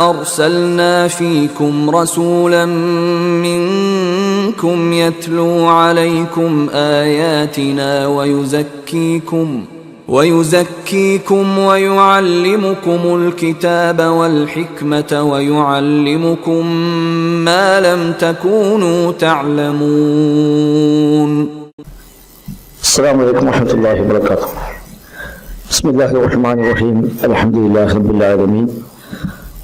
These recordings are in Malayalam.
أرسلنا فيكم رسولا منكم يتلو عليكم آياتنا ويزكيكم ويزكيكم ويعلمكم الكتاب والحكمة ويعلمكم ما لم تكونوا تعلمون. السلام عليكم ورحمة الله وبركاته. بسم الله الرحمن الرحيم. الحمد لله رب العالمين.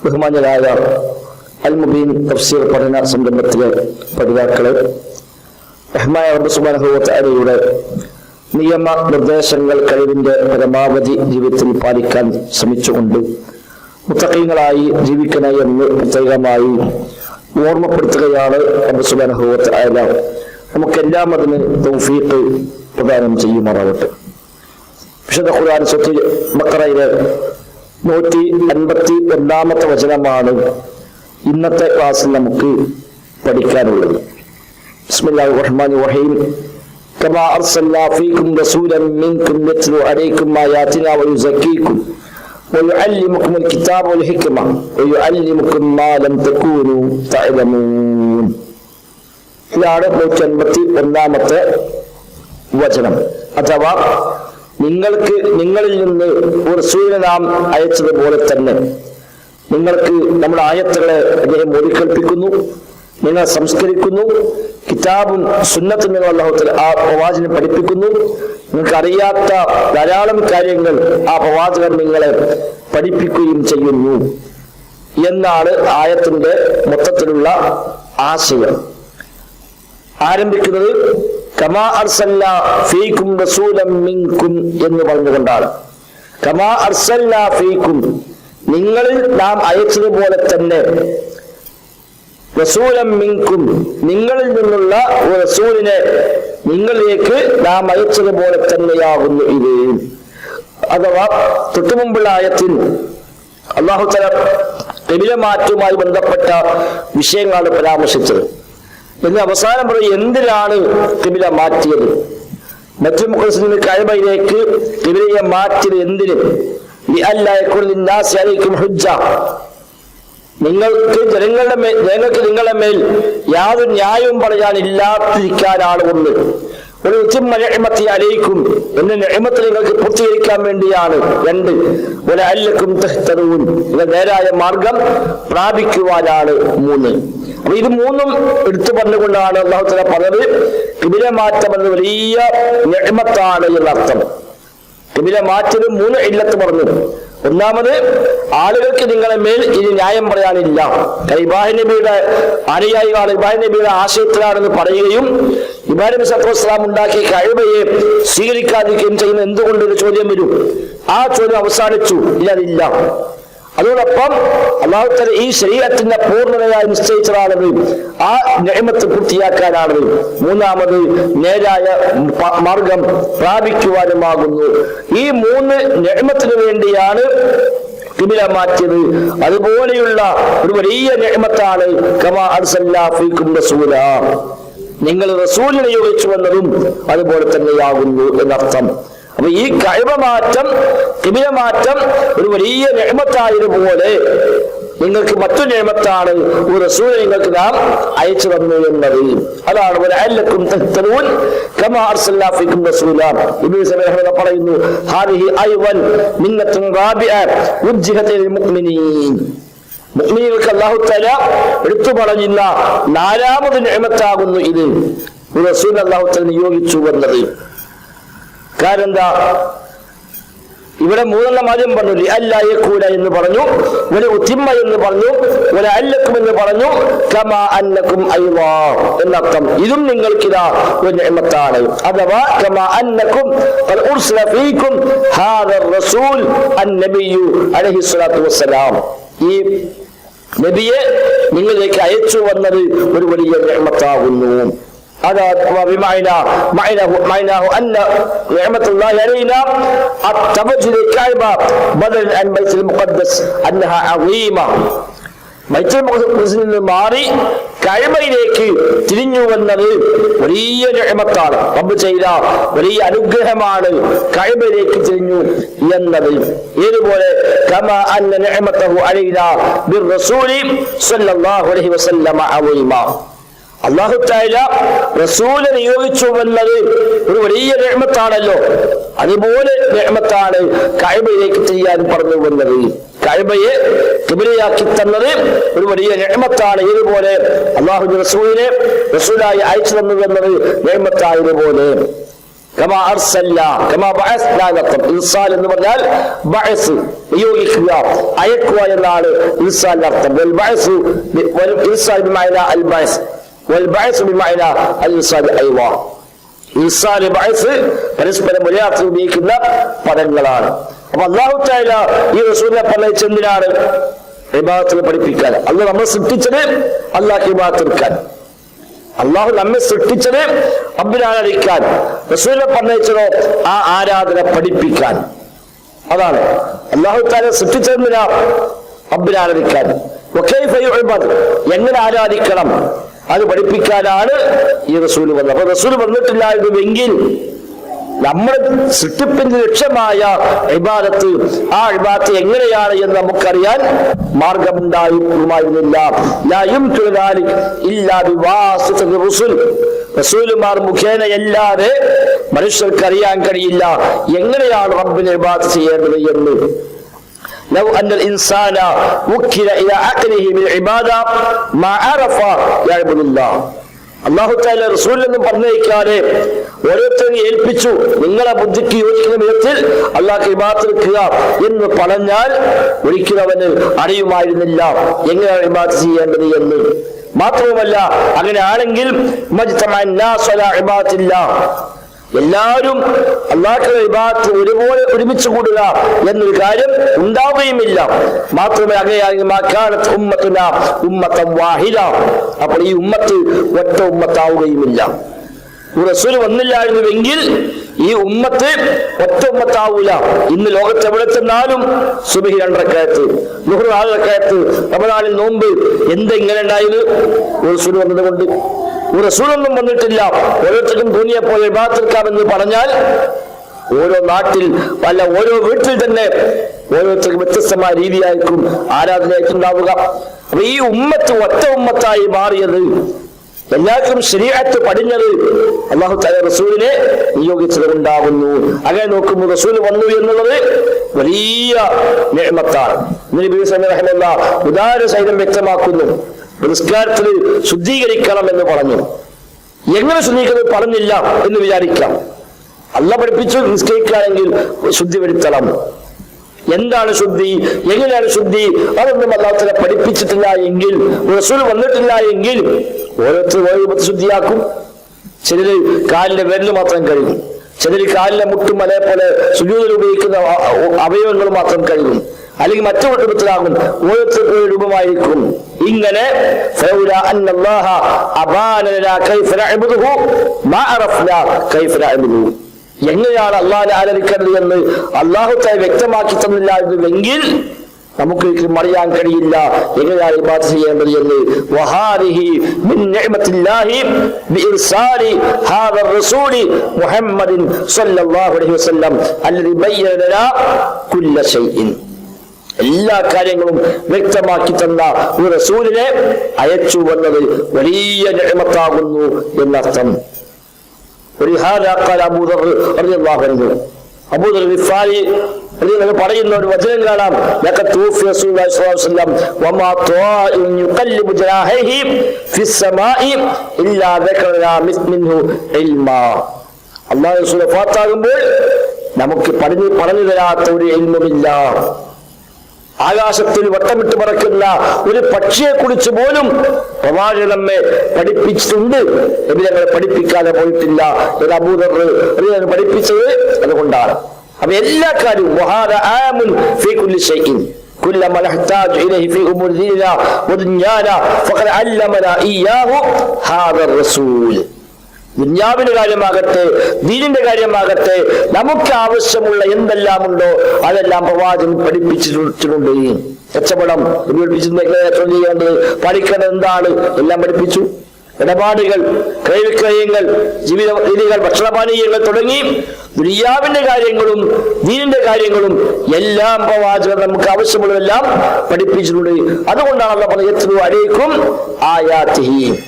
ബഹുമാന്യരായ അൽ മുബീൻ തഫ്സീർ പഠന സംരംഭത്തിലെ പഠിതാക്കളെ റഹ്മായ റബ്ബ് സുബ്ഹാനഹുവതആലയുടെ നിയമ നിർദ്ദേശങ്ങൾ കഴിവിന്റെ പരമാവധി ജീവിതത്തിൽ പാലിക്കാൻ ശ്രമിച്ചുകൊണ്ട് മുത്തഖീങ്ങളായി ജീവിക്കണേ എന്ന് പ്രത്യേകമായി ഓർമ്മപ്പെടുത്തുകയാണ് റബ്ബ് സുബ്ഹാനഹുവതആല നമുക്കെല്ലാം അതിന് തൗഫീഖ് പ്രദാനം ചെയ്യുമാറാവട്ടെ വിശുദ്ധ ഖുർആൻ സ്വത്തിൽ ബക്കറയിലെ നൂറ്റി അൻപത്തി ഒന്നാമത്തെ വചനമാണ് ഇന്നത്തെ ക്ലാസ്സിൽ നമുക്ക് പഠിക്കാനുള്ളത് ബിസ്മില്ലാഹിർ റഹ്മാനിർ റഹീം كما أرسلنا فيكم رسولا منكم يتلو عليكم آياتنا ويزكيكم ويعلمكم الكتاب والحكمة ويعلمكم ما لم تكونوا تعلمون ഇതാണ് നൂറ്റി അൻപത്തി ഒന്നാമത്തെ വചനം അഥവാ നിങ്ങൾക്ക് നിങ്ങളിൽ നിന്ന് ഒരു നാം അയച്ചതുപോലെ തന്നെ നിങ്ങൾക്ക് നമ്മുടെ ആയത്തുകളെ അദ്ദേഹം ഓടിക്കൽപ്പിക്കുന്നു നിങ്ങൾ സംസ്കരിക്കുന്നു കിതാബും സുന്നത്തും നിങ്ങൾ അള്ളാഹുത്തിൽ ആ പ്രവാചകനെ പഠിപ്പിക്കുന്നു. നിങ്ങൾക്ക് അറിയാത്ത ധാരാളം കാര്യങ്ങൾ ആ പ്രവാചകൻ നിങ്ങളെ പഠിപ്പിക്കുകയും ചെയ്യുന്നു എന്നാണ് ആയത്തിന്റെ മൊത്തത്തിലുള്ള ആശയം. ആരംഭിക്കുന്നത് അർസല്ല റസൂലം എന്ന് പറഞ്ഞുകൊണ്ടാണ്. അർസല്ല നിങ്ങളിൽ നാം അയച്ചതുപോലെ തന്നെ റസൂലം നിങ്ങളിൽ നിന്നുള്ള ഒരു റസൂലിനെ നിങ്ങളിലേക്ക് നാം അയച്ചതുപോലെ തന്നെയാകുന്നു ഇത്. അഥവാ തൊട്ടുമുമ്പുള്ള ആയത്തിൽ അള്ളാഹു തല മാറ്റുമായി ബന്ധപ്പെട്ട വിഷയങ്ങളാണ് പരാമർശിച്ചത്. എന്ന് അവസാനം പറയും എന്തിനാണ് കിബില മാറ്റിയത്? മറ്റു മുഖസിന് കഴിവയിലേക്ക് കിബിലയെ മാറ്റിയത് എന്തിന്? നിങ്ങൾക്ക് ജനങ്ങളുടെ മേൽ ജനങ്ങൾക്ക് നിങ്ങളുടെ മേൽ യാതൊരു ന്യായവും പറയാൻ ഇല്ലാതിരിക്കാനാണ് ഒന്ന് അലയിക്കും എന്ന നിങ്ങൾക്ക് പൂർത്തീകരിക്കാൻ വേണ്ടിയാണ് രണ്ട്. ഒരു അല്ലക്കും തെഹ്തറവും ഇത് നേരായ മാർഗം പ്രാപിക്കുവാനാണ് മൂന്ന്. അപ്പൊ ഇത് മൂന്നും എടുത്തു പറഞ്ഞുകൊണ്ടാണ് അള്ളാഹു തല പറഞ്ഞത് കിബിലെ മാറ്റം എന്ന വലിയ നിയമത്താണ് എന്നർത്ഥം. കിബില മാറ്റത് മൂന്ന് ഇല്ലത്ത് പറഞ്ഞു. ഒന്നാമത് ആളുകൾക്ക് നിങ്ങളെ മേൽ ഇനി ന്യായം പറയാനില്ല. ഇബ്രാഹിം നബിയുടെ അനുയായികളാണ് ഇബ്രാഹിം നബിയുടെ ആശയത്തിലാണെന്ന് പറയുകയും ഇബ്രാഹിം നബി ഉണ്ടാക്കിയ കഴിവയെ സ്വീകരിക്കാതിരിക്കുകയും ചെയ്യുന്ന എന്തുകൊണ്ട് ഒരു ചോദ്യം വരും? ആ ചോദ്യം അവസാനിച്ചു. ഇല്ല അതില്ല. അതോടൊപ്പം അള്ളാഹുത്തല ഈ ശരീരത്തിന്റെ പൂർണതയായി നിശ്ചയിച്ചതാണത് ആ നിയമത്ത് പൂർത്തിയാക്കാനാണത് മൂന്നാമത് നേരായ മാർഗം പ്രാപിക്കുവാനുമാകുന്നു. ഈ മൂന്ന് നിയമത്തിനു വേണ്ടിയാണ് മാറ്റിയത്. അതുപോലെയുള്ള ഒരു വലിയ നിയമത്താണ് കമാ നിങ്ങൾ റസൂലിനെ യോഗിച്ചു വന്നതും അതുപോലെ തന്നെയാകുന്നു എന്നർത്ഥം. അപ്പൊ ഈ കഴിവ മാറ്റം കിബില മാറ്റം ഒരു വലിയ നിയമത്തായതുപോലെ നിങ്ങൾക്ക് മറ്റു നിയമത്താണ് ഒരു റസൂൽ നിങ്ങൾക്ക് നാം അയച്ചു തന്നു എന്നത് അതാണ് പറയുന്നു മുഅ്മിനീങ്ങൾക്ക് അല്ലാഹു തആല എടുത്തു പറഞ്ഞില്ല നാലാമത് നിയമത്താകുന്നു ഇത്. റസൂൽ അള്ളാഹുത്തൽ നിയോഗിച്ചു വന്നത്. കാരണം ഇവിടെ മൂന്നെണ്ണം ആദ്യം പറഞ്ഞു ലി അല്ലായക്കൂല എന്ന് പറഞ്ഞു ഒരു ഉത്തിമ്മ എന്ന് പറഞ്ഞു ഒരു അല്ലക്കും എന്ന് പറഞ്ഞു കമ അന്നക്കും അയ്വാ എന്നർത്ഥം. ഇതും നിങ്ങൾക്കിതാ ഒരു നിഅമത്താണ് അഥവാ കമ അന്നക്കും ഖദ് ഉർസില ഫീക്കും ഹാദ റസൂൽ അന്നബിയു അലൈഹി സ്വലാത്തു വസ്സലാം. ഈ നബിയെ നിങ്ങളിലേക്ക് അയച്ചു വന്നത് ഒരു വലിയ നിഅമത്താകുന്നു هذا بمعنى معناه معناه ان نعمه الله علينا التوجه للكعبه بدلا عن بيت المقدس انها عظيمه ബൈത്തുൽ മുഖദ്സിൽ നിന്ന് മാറി കഴബയിലേക്ക് തിരിഞ്ഞു വന്നത് വലിയ നിഅമത്താണ് റബ്ബ് ചെയ്ത വലിയ അനുഗ്രഹമാണ് കഴബയിലേക്ക് തിരിഞ്ഞു എന്നത് ഏതുപോലെ കമ അന്ന നിഅമതഹു അലൈനാ ബിർറസൂലി സ്വല്ലല്ലാഹു അലൈഹി വസല്ലമ അളീമ അള്ളാഹു താല റസൂൽ നിയോഗിച്ചു എന്നത് ഒരു വലിയ രഹ്മത്താണല്ലോ അതുപോലെ രഹ്മത്താണ് കഴബയിലേക്ക് ചെയ്യാൻ പറഞ്ഞു വന്നത്. കഴബയെ കിബിലയാക്കി തന്നത് ഒരു വലിയ രഹ്മത്താണ് ഇതുപോലെ അള്ളാഹു റസൂലിനെ റസൂലായി അയച്ചു തന്നു എന്നത് രഹ്മത്തായതുപോലെ എന്ന് പറഞ്ഞാൽ അയക്കുക എന്നാണ് അർത്ഥം. വൽ ബഅസ് ബി- വൽ ഇർസാൽ ബിമഅന അൽ ബഅസ് വൽ ബഅസ് ബിമഅന അൽ ഇർസാൽ അയ്വാ ഇർസാൽ ബഅസ് പരസ്പരം മലയാളത്തിൽ ഉപയോഗിക്കുന്ന പദങ്ങളാണ്. അപ്പൊ അള്ളാഹു താല ഈ റസൂലിനെ പറഞ്ഞ എന്തിനാണ്? ഇബാദത്തിൽ പഠിപ്പിക്കാൻ. അല്ല നമ്മൾ സൃഷ്ടിച്ചത് അള്ളാഹ് ഇബാദത്ത് എടുക്കാൻ. അള്ളാഹു നമ്മെ സൃഷ്ടിച്ചത് അബ്ബിനാരാധിക്കാൻ റസൂലിനെ പറഞ്ഞോ ആ ആരാധന പഠിപ്പിക്കാൻ. അതാണ്. അള്ളാഹു താല സൃഷ്ടിച്ചതെന്തിനാ അബ്ബിനാരാധിക്കാൻ എങ്ങനെ ആരാധിക്കണം? അത് പഠിപ്പിക്കാനാണ് ഈ റസൂൽ വന്നത്. അപ്പൊ റസൂൽ വന്നിട്ടില്ലായിരുന്നുവെങ്കിൽ നമ്മുടെ സൃഷ്ടിപ്പിന്റെ ലക്ഷ്യമായ ഇബാദത്ത് ആ ഇബാദത്ത് എങ്ങനെയാണ് എന്ന് നമുക്കറിയാൻ മാർഗമുണ്ടായിരുന്നില്ല റസൂലുമാർ മുഖേനയല്ലാതെ മനുഷ്യർക്ക് അറിയാൻ കഴിയില്ല. എങ്ങനെയാണ് റബ്ബിനെ ഇബാദത്ത് ചെയ്യേണ്ടത് എന്ന് لو أن الإنسان وكل إلى عقله بالعبادة ما عرف يعبد الله അള്ളാഹു താല റസൂൽ എന്നും പറഞ്ഞേക്കാതെ ഓരോരുത്തരും ഏൽപ്പിച്ചു നിങ്ങളെ ബുദ്ധിക്ക് യോജിക്കുന്ന വിധത്തിൽ അള്ളാഹ് ഇബാത്തെടുക്കുക എന്ന് പറഞ്ഞാൽ ഒരിക്കലും അവന് അറിയുമായിരുന്നില്ല എങ്ങനെയാണ് ഇബാത്ത് ചെയ്യേണ്ടത് എന്ന് മാത്രവുമല്ല അങ്ങനെ ആണെങ്കിൽ എല്ലാവരും അള്ളാഹുടെ വിഭാഗത്ത് ഒരുപോലെ ഒരുമിച്ച് കൂടുക എന്നൊരു കാര്യം ഉണ്ടാവുകയുമില്ല. മാത്രമേ അങ്ങനെയാണെങ്കിൽ ഉമ്മത്തം വാഹില അപ്പോൾ ഈ ഉമ്മത്ത് ഒറ്റ ഉമ്മത്താവുകയുമില്ല. റസൂൽ വന്നില്ലായിരുന്നുവെങ്കിൽ ഈ ഉമ്മത്ത് ഒറ്റ ഉമ്മത്താവൂല. ഇന്ന് ലോകത്ത് എവിടെ ചെന്നാലും സുബഹി രണ്ടരക്കയത്ത് നുഹർ നാലരക്കയത്ത് നമ്മളാളിൽ നോമ്പ് എന്തെങ്ങനെ ഉണ്ടായത്? റസൂൽ വന്നതുകൊണ്ട്. റസൂലൊന്നും വന്നിട്ടില്ല. ഓരോരുത്തർക്കും തോന്നിയപ്പോൾ പോലെ വിഭാഗത്തിൽക്കാമെന്ന് പറഞ്ഞാൽ ഓരോ നാട്ടിൽ അല്ല ഓരോ വീട്ടിൽ തന്നെ ഓരോരുത്തർക്കും വ്യത്യസ്തമായ രീതിയായിരിക്കും ഉണ്ടാവുക അപ്പൊ ഈ ഉമ്മത്ത് ഒറ്റ ഉമ്മത്തായി മാറിയത് എല്ലാവർക്കും ശരീരത്ത് പടിഞ്ഞത് അള്ളാഹു തല റസൂലിനെ നിയോഗിച്ചത് ഉണ്ടാകുന്നു അങ്ങനെ നോക്കുമ്പോൾ റസൂൽ വന്നു എന്നുള്ളത് വലിയ നിയമത്താണ് ഉദാഹരണ സഹിതം വ്യക്തമാക്കുന്നു. നിസ്കാരത്തിൽ ശുദ്ധീകരിക്കണം എന്ന് പറഞ്ഞു. എങ്ങനെ ശുദ്ധീകരിക്കുന്നത് പറഞ്ഞില്ല എന്ന് വിചാരിക്കാം. അല്ല പഠിപ്പിച്ചു നിസ്കരിക്കുകയാണെങ്കിൽ ശുദ്ധി വരുത്തണം. എന്താണ് ശുദ്ധി? എങ്ങനെയാണ് ശുദ്ധി? അതൊന്നും അല്ലാത്തതിനെ പഠിപ്പിച്ചിട്ടില്ല എങ്കിൽ റസൂൽ വന്നിട്ടില്ല എങ്കിൽ ഓരോരുത്തർ ഓരോ രൂപത്തിൽ ശുദ്ധിയാക്കും. ചിലര് കാലിന്റെ വിരൽ മാത്രം കഴുകും. ചിലര് കാലിലെ മുട്ടും അതേപോലെ പോലെ സുജൂതിൽ ഉപയോഗിക്കുന്ന അവയവങ്ങൾ മാത്രം കഴുകും. അല്ലെങ്കിൽ മറ്റു രൂപത്തിലാകും. ഓരോരുത്തർക്ക് ഒരു രൂപമായിരിക്കും. ഇങ്ങനെ എങ്ങനെയാണ് അള്ളാഹിനെ ആരാധിക്കേണ്ടത് എന്ന് അള്ളാഹുത്തായി വ്യക്തമാക്കി തന്നില്ലായിരുന്നുവെങ്കിൽ നമുക്ക് അറിയാൻ കഴിയില്ല. എങ്ങനെയാണ് ഇബാദത്ത് ചെയ്യേണ്ടത് എന്ന്? വഹാദിഹി മിൻ നിഅമത്തില്ലാഹി ബിഇർസാലി ഹാദർ റസൂലി മുഹമ്മദിൻ സല്ലല്ലാഹു അലൈഹി വസല്ലം അല്ലദി ബയ്യന കുല്ല ശൈഇൻ. എല്ലാ കാര്യങ്ങളും വ്യക്തമാക്കി തന്ന ഒരു റസൂലിനെ അയച്ചു വന്നത് വലിയ നിഴമത്താകുന്നു എന്നർത്ഥം. പറയുന്ന ഒരു വചനം കാണാം. അള്ളാഹു നമുക്ക് പറഞ്ഞു പറഞ്ഞു തരാത്ത ഒരു എൽമില്ല ആകാശത്തിൽ വട്ടമിട്ട് പറക്കുന്ന ഒരു പക്ഷിയെ കുറിച്ച് പോലും പ്രവാചകൻ നമ്മെ പഠിപ്പിച്ചിട്ടുണ്ട് എന്ന് ഞങ്ങൾ പഠിപ്പിക്കാതെ പോയിട്ടില്ല ഒരു അബൂദർ ഞങ്ങൾ പഠിപ്പിച്ചത് അതുകൊണ്ടാണ് അപ്പൊ എല്ലാ കാര്യവും വഹാദ ആമുൻ ഫീ കുല്ലി ഷൈഇൻ كل ما نحتاج إليه في أمور ديننا ودنيانا فقد علمنا إياه هذا الرسول ദുന്യാവിന്റെ കാര്യമാകട്ടെ ദീനിന്റെ കാര്യമാകട്ടെ നമുക്ക് ആവശ്യമുള്ള എന്തെല്ലാം ഉണ്ടോ അതെല്ലാം പ്രവാചകൻ പഠിപ്പിച്ചിട്ടുണ്ട്. കച്ചവടം പഠിപ്പിച്ചിട്ടുണ്ട് ചെയ്യേണ്ടത്? പഠിക്കേണ്ടത് എന്താണ്? എല്ലാം പഠിപ്പിച്ചു. ഇടപാടുകൾ ക്രയവിക്രയങ്ങൾ ജീവിത രീതികൾ ഭക്ഷണപാനീയങ്ങൾ തുടങ്ങി ദുര്യാവിന്റെ കാര്യങ്ങളും ദീനിന്റെ കാര്യങ്ങളും എല്ലാം പ്രവാചകർ നമുക്ക് ആവശ്യമുള്ളതെല്ലാം പഠിപ്പിച്ചിട്ടുണ്ട്. അതുകൊണ്ടാണല്ലോ അല്ല പറഞ്ഞത് അരേക്കും ആയാത്തിഹി.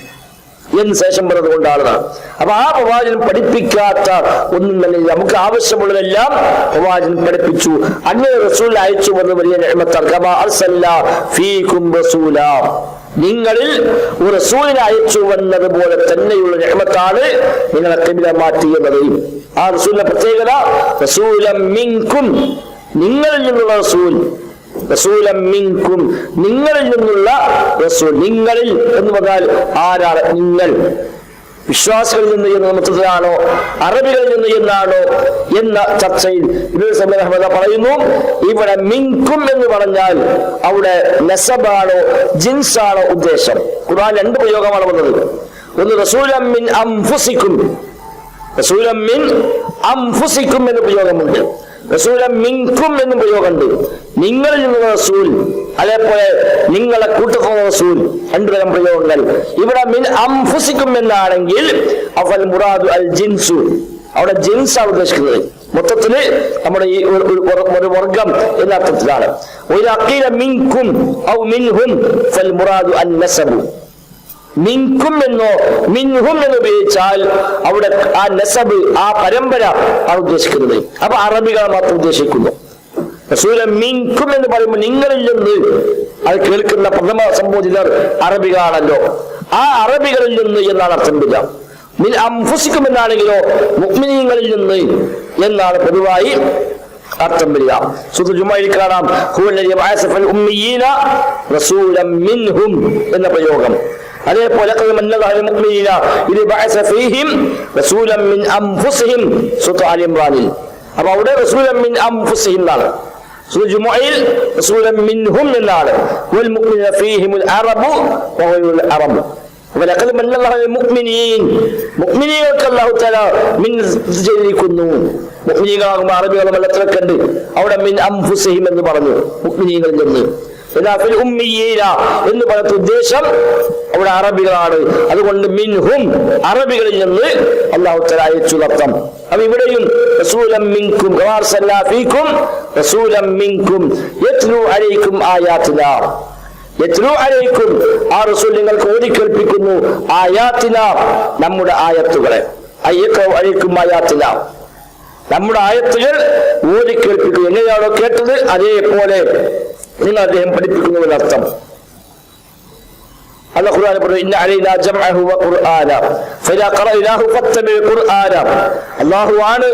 എന്ന് ശേഷം പറഞ്ഞത് കൊണ്ടാണ് അപ്പൊ ആ പ്രവാചകൻ പഠിപ്പിക്കാത്ത ഒന്നും തന്നെ നമുക്ക് ആവശ്യമുള്ളതെല്ലാം പ്രവാചകൻ പഠിപ്പിച്ചു. അന്യ റസൂൽ അയച്ചു വന്ന വലിയ റസൂലാ. നിങ്ങളിൽ ഒരു റസൂലിനെ അയച്ചു വന്നത് പോലെ തന്നെയുള്ള നിഅമത്താണ് നിങ്ങളെ കബില മാറ്റിയത് ആ റസൂലിന്റെ പ്രത്യേകത റസൂലം നിങ്ങളിൽ നിന്നുള്ള റസൂൽ. റസൂലം മിങ്കും. നിങ്ങളിൽ നിന്നുള്ള റസൂൽ നിങ്ങളിൽ എന്ന് പറഞ്ഞാൽ ആരാണ്? നിങ്ങൾ. വിശ്വാസികളിൽ നിന്ന് എന്ന് മൊത്തത്തിലാണോ അറബികളിൽ നിന്ന് എന്നാണോ എന്ന ചർച്ചയിൽ അഹമ്മദ പറയുന്നു ഇവിടെ മിങ്കും എന്ന് പറഞ്ഞാൽ അവിടെ നസബാണോ ജിൻസാണോ ഉദ്ദേശം? ഖുർആൻ രണ്ട് പ്രയോഗമാണ് വന്നത്. ഒന്ന് റസൂലം മിൻ അംഫുസിക്കും. റസൂലം മിൻ അംഫുസിക്കും എന്ന് പ്രയോഗമുണ്ട്. റസൂലം മിങ്കും എന്നും പ്രയോഗമുണ്ട്. നിങ്ങളിൽ നിന്നുള്ള റസൂൽ അതേപോലെ നിങ്ങളെ കൂട്ടത്തുള്ള റസൂൽ രണ്ടുതരം പ്രയോഗങ്ങൾ. ഇവിടെ മിൻ അംഫുസിക്കും എന്നാണെങ്കിൽ അവൽ മുറാദു അൽ ജിൻസു. അവിടെ ജിൻസാണ് ഉദ്ദേശിക്കുന്നത്. മൊത്തത്തിൽ നമ്മുടെ ഈ ഒരു വർഗം എന്ന അർത്ഥത്തിലാണ് ഒരു അക്കീല മിൻകും ഔ മിൻഹും ഫൽ മുറാദു അൻ നസബു. മിൻകും എന്നോ മിൻഹും എന്ന് ഉപയോഗിച്ചാൽ അവിടെ ആ നസബ് ആ പരമ്പര ആണ് ഉദ്ദേശിക്കുന്നത്. അപ്പൊ അറബികളെ മാത്രം ഉദ്ദേശിക്കുന്നു. റസൂല മിൻകും എന്ന് പറയുമ്പോൾ നിങ്ങളിൽ നിന്ന് അത് കേൾക്കുന്ന പ്രഥമ സംബോധിതർ അറബികളാണല്ലോ. ആ അറബികളിൽ നിന്ന് എന്നാണ് അർത്ഥം മിൻ അംഫുസിക്കും എന്നാണെങ്കിലോ മുഗ്മിനീങ്ങളിൽ നിന്ന് എന്നാണ് പൊതുവായി അർത്ഥം വരിക. കാണാം. എന്ന പ്രയോഗം. അതേപോലെ ഖദ് മന്നല്ലാഹു അലൽ മുഅ്മിനീന ഇദ് ബഅസ ഫീഹിം റസൂലൻ മിൻ അൻഫുസിഹിം സൂറത്ത് ആലി ഇംറാനിൽ അപ്പോൾ അവിടെ റസൂലൻ മിൻ അൻഫുസിഹിം എന്നാണ് സൂറത്ത് ജുമുഅയിൽ റസൂലൻ മിൻഹും എന്നാണ് വൽ മുഅ്മിനൂന ഫീഹിമുൽ അറബു വഹുൽ അറബ് ولقد من الله على المؤمنين മുഅ്മിനീങ്ങൾക്ക് അല്ലാഹു തആല മിൻ ചെയ്തിരിക്കുന്നു മുഅ്മിനീകളാകുമ്പോൾ അറബികളും വെള്ളത്തിലൊക്കെ ഉണ്ട് അവിടെ മിൻ അംഫുസിഹിം എന്ന് പറഞ്ഞു മുഅ്മിനീങ്ങളിൽ നിന്ന് എന്നാ പറഞ്ഞ ഉദ്ദേശം അവിടെ അറബികളാണ്. അതുകൊണ്ട് മിൻഹും അറബികളിൽ നിന്ന് അല്ലാഹു തആല അയച്ചു അർത്ഥം അപ്പൊ ഇവിടെയും റസൂലം മിൻകും കമാ ഫീകും റസൂലം മിൻകും. യത്ലു അലൈക്കും ആയാത്തിനാ. യത്ലു അലൈക്കും. ആ റസൂൽ നിങ്ങൾക്ക് ഓതി കേൾപ്പിക്കുന്നു. ആയാത്തിന നമ്മുടെ ആയത്തുകളെ. അയ്യക്കോ അലൈക്കും ആയാത്തിന. നമ്മുടെ ആയത്തുകൾ ഓതി കേൾപ്പിക്കുക. എങ്ങനെയാണോ കേട്ടത്? അതേപോലെ നിങ്ങൾ അദ്ദേഹം പഠിപ്പിക്കുന്നു എന്നർത്ഥം അല്ല ഖുർആൻ പറഞ്ഞു ഇന്ന അലൈനാ ജംഅഹു വ ഖുർആന ഫഇദാ ഖറഅനാഹു ഫത്തബി ഖുർആന. അല്ലാഹു ആണ്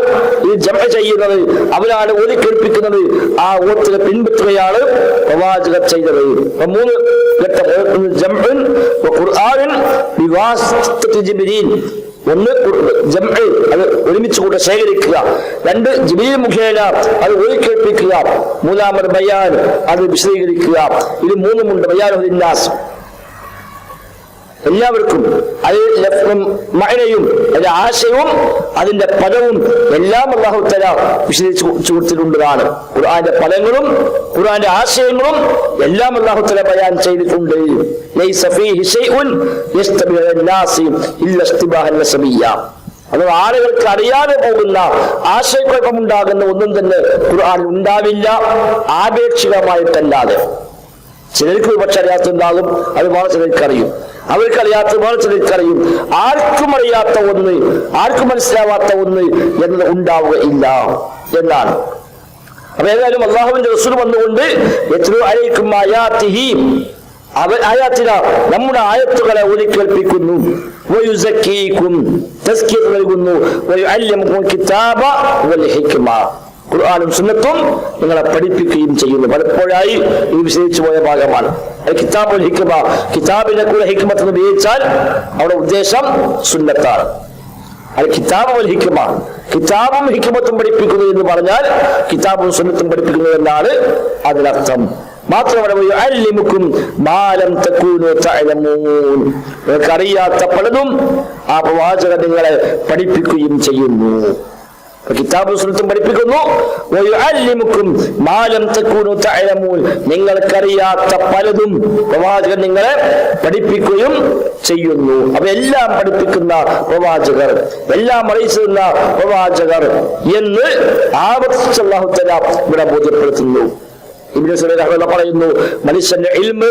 ഈ ജമ ചെയ്യുന്നത്. അവനാണ് ഓതി കേൾപ്പിക്കുന്നത്. ആ ഓത്തിനെ പിൻപറ്റുകയാണ് പ്രവാചകർ ചെയ്തത്. മൂന്ന് ഘട്ടം. ജംഉൻ ഒന്ന് ഖുർ- അത് ഒരുമിച്ച് കൂടെ ശേഖരിക്കുക. രണ്ട് ജിബീൽ മുഖേന അത് ഒഴിക്കേൽപ്പിക്കുക മൂന്നാമത് ബയാൻ അത് വിശദീകരിക്കുക. ഇത് മൂന്നുമുണ്ട് ബയാൻ ഉദ്ദാസ് എല്ലാവർക്കും അത് മഴയും അതിന്റെ ആശയവും അതിന്റെ പദവും എല്ലാം അള്ളാഹു തല വിശദീകരിച്ചു കൊടുത്തിട്ടുള്ളതാണ്. ഖുർആന്റെ പദങ്ങളും ഖുർആന്റെ ആശയങ്ങളും എല്ലാം അള്ളാഹു തല ബയാൻ ചെയ്തിട്ടുണ്ട്. അത് ആളുകൾക്ക് അറിയാതെ പോകുന്ന ആശയക്കുഴപ്പമുണ്ടാകുന്ന ഒന്നും തന്നെ ഖുർആൻ ഉണ്ടാവില്ല ആപേക്ഷികമായിട്ടല്ലാതെ. ചിലർക്ക് പക്ഷെ അറിയാത്തുണ്ടാകും അത് വേറെ ചിലർക്ക് അറിയും. അവർക്ക് അറിയാത്ത വേറെ ചിലർക്ക് അറിയും. ആർക്കും അറിയാത്ത ഒന്ന് ആർക്കും മനസ്സിലാവാത്ത ഒന്ന് എന്നത് ഉണ്ടാവുകയില്ല എന്നാണ്. അപ്പൊ ഏതായാലും അള്ളാഹുവിന്റെ റസൂൽ വന്നുകൊണ്ട് എത്രയോ അയക്കും അയാത്തിഹീം അവ ആയാത്തിന നമ്മുടെ ആയത്തുകളെ ഒലിക്കേൽപ്പിക്കുന്നു നൽകുന്നു. ഖുർആാനും സുന്നത്തും നിങ്ങളെ പഠിപ്പിക്കുകയും ചെയ്യുന്നു. പലപ്പോഴായി ഈ വിശദിച്ചു പോയ ഭാഗമാണ്. കിതാബുൽ ഹിക്മ കിതാബിനെ കൂടെ ഹിക്മത്ത് ഉപയോഗിച്ചാൽ അവിടെ ഉദ്ദേശം സുന്നത്താണ്. അത് കിതാബ് വൽ ഹിക്മ. കിതാബും ഹിക്മത്തും പഠിപ്പിക്കുന്നു എന്ന് പറഞ്ഞാൽ കിതാബും സുന്നത്തും പഠിപ്പിക്കുന്നു എന്നാണ് അതിനർത്ഥം. മാത്രമല്ല നിങ്ങൾക്ക് അറിയാത്ത പലതും ആ പ്രവാചകൻ നിങ്ങളെ പഠിപ്പിക്കുകയും ചെയ്യുന്നു. കിതാബും സുന്നത്തും പഠിപ്പിക്കുന്നു. നിങ്ങൾക്കറിയാത്ത പലതും പ്രവാചകൻ നിങ്ങളെ പഠിപ്പിക്കുകയും ചെയ്യുന്നു. അവയെല്ലാം പഠിപ്പിക്കുന്ന പ്രവാചകർ എല്ലാം അറിയിച്ചിരുന്ന പ്രവാചകർ എന്ന് ആവർത്തിച്ച് തല ഇവിടെ ബോധ്യപ്പെടുത്തുന്നു. റഹ്മത്തുള്ളാഹി പറയുന്നു മനുഷ്യന്റെ ഇൽമ്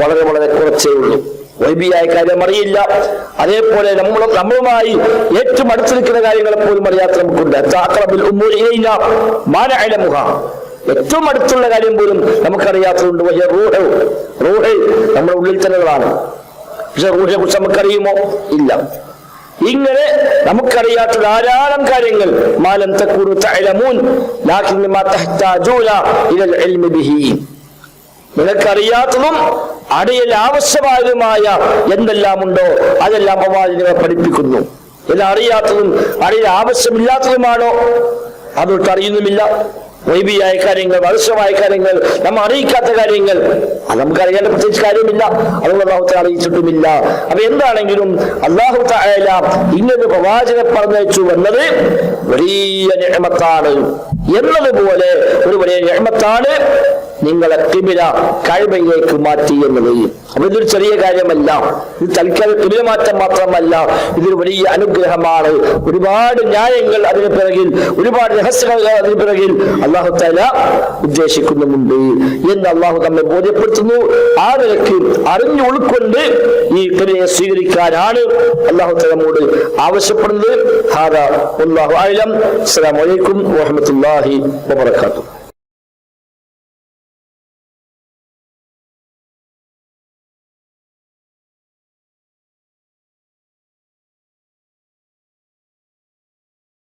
വളരെ വളരെ കുറച്ചേ ഉള്ളൂ. വൈബിയായ കാര്യം അറിയില്ല. അതേപോലെ നമ്മൾ നമ്മളുമായി ഏറ്റവും അടുത്തിരിക്കുന്ന കാര്യങ്ങളെ പോലും അറിയാത്ത നമുക്കുണ്ട്. ഏറ്റവും അടുത്തുള്ള കാര്യം പോലും നമുക്കറിയാത്തതുണ്ട്. വലിയ റൂഹ്. റൂഹ് നമ്മുടെ ഉള്ളിൽ തന്നെകളാണ് പക്ഷെ റൂഹിനെ കുറിച്ച് നമുക്കറിയുമോ? ഇല്ല. ഇങ്ങനെ നമുക്കറിയാത്ത ധാരാളം കാര്യങ്ങൾ. മാലം തക്കൂർ തഅലമൂൻ ലാകിൻ മാ തഹ്താജൂന ഇലൽ ഇൽമി ബിഹി. നിനക്കറിയാത്തതും അടിയൽ ആവശ്യമായതുമായ എന്തെല്ലാം ഉണ്ടോ അതെല്ലാം പ്രവാചകനെ പഠിപ്പിക്കുന്നു. എന്നറിയാത്തതും അടിയൽ ആവശ്യമില്ലാത്തതുമാണോ അതൊട്ട് അറിയുന്നുമില്ല വൈബിയായ കാര്യങ്ങൾ വർഷമായ കാര്യങ്ങൾ നമ്മൾ അറിയിക്കാത്ത കാര്യങ്ങൾ അത് നമുക്ക് അറിയേണ്ട പ്രത്യേകിച്ച് കാര്യമില്ല. അതുകൊണ്ട് അള്ളാഹുത്തെ അറിയിച്ചിട്ടുമില്ല. അപ്പൊ എന്താണെങ്കിലും അള്ളാഹു തായാല ഇങ്ങനൊരു പ്രവാചനെ പറഞ്ഞയച്ചു വലിയ നിയമത്താണ്. എന്നതുപോലെ ഒരു വലിയ നിയമത്താണ് നിങ്ങളെ കിബില കഴിവയിലേക്ക് മാറ്റി എന്നത് അപ്പൊ ഇതൊരു ചെറിയ കാര്യമല്ല. ഇത് തൽക്കാലം കിബില മാറ്റം മാത്രമല്ല. ഇതൊരു വലിയ അനുഗ്രഹമാണ്. ഒരുപാട് ന്യായങ്ങൾ അതിന് പിറകിൽ ഒരുപാട് രഹസ്യങ്ങൾ അതിന് പിറകിൽ അള്ളാഹു തല ഉദ്ദേശിക്കുന്നുമുണ്ട് എന്ന് അള്ളാഹു നമ്മെ ബോധ്യപ്പെടുത്തുന്നു. ആ നിലയ്ക്ക് അറിഞ്ഞു ഉൾക്കൊണ്ട് ഈ കിബിലയെ സ്വീകരിക്കാനാണ് അള്ളാഹു തലമോട് ആവശ്യപ്പെടുന്നത്. ഹാദാ അള്ളാഹു വാഹമത്തല്ലാഹി വബറകാതുഹു.